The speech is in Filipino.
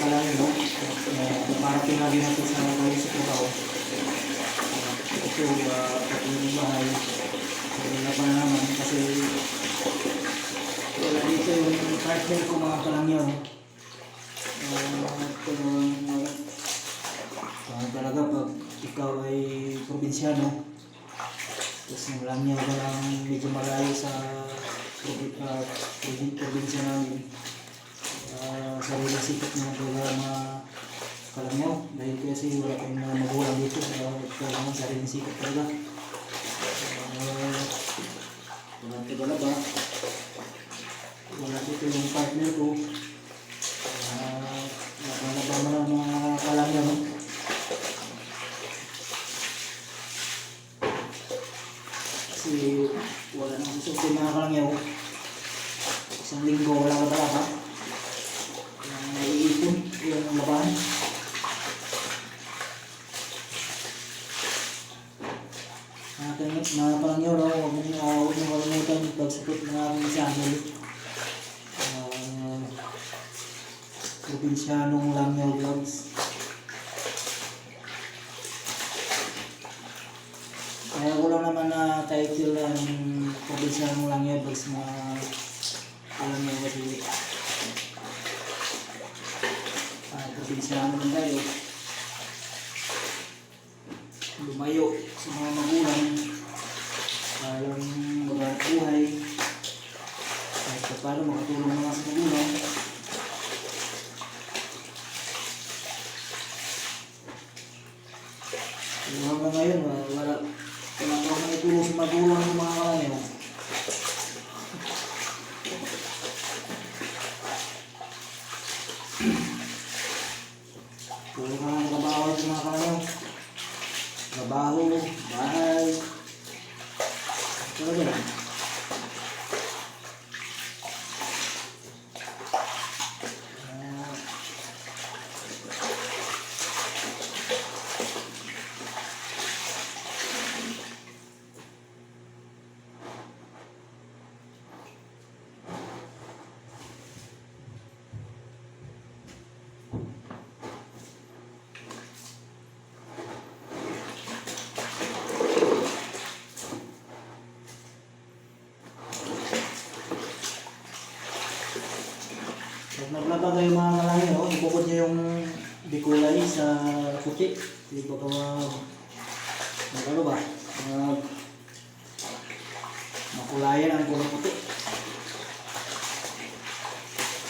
kalangin, no? Uh, para pinagi natin sa mga sa trabaho. Ito, uh, patuloy ng bahay. So, wala pa naman kasi wala dito yung partner ko mga kalangyaw. Uh, pero, uh, talaga pag ikaw ay probinsyano, tapos yung langyaw ka lang medyo malayo sa probi- probi- probinsya namin. Uh, sarili sikap na talaga mga kalangyaw dahil kasi wala kayong mga magulang dito so kailangan sarili sikap talaga. Uh, wala tagala ba? Wala dito yung partner ko. Uh, nakalaba mo ng mga kalangyaw. no? Kasi wala nang gusto yung mga kalangyaw. Isang linggo wala ka talaga. Labahan. Mga kalangyaw, mga huwag mong huwag mong kalimutan yung pagsupot ng aming channel. Uh, Probinsyanong Langyaw Vlogs. Kaya ko lang naman na title ang Probinsyanong Langyaw Vlogs mga alam niyo kasi ah, probinsyano lang tayo. Lumayo sa mga magulang. Parang maghanap buhay. Kahit pa paano makatulong naman sa magulang. Pero hanggang ngayon, wala, wala, pa akong naitulong sa magulang ng mga kanyo. Puro ka nga trabaho sa mga kanyo. Trabaho, bahay. Talaga lang. Pag naglaba kayo mga kalangin, oh, ibukod nyo yung bikulay sa puti. Hindi pa mag... Mag ano ba? Mag... Makulayan ang kulay puti.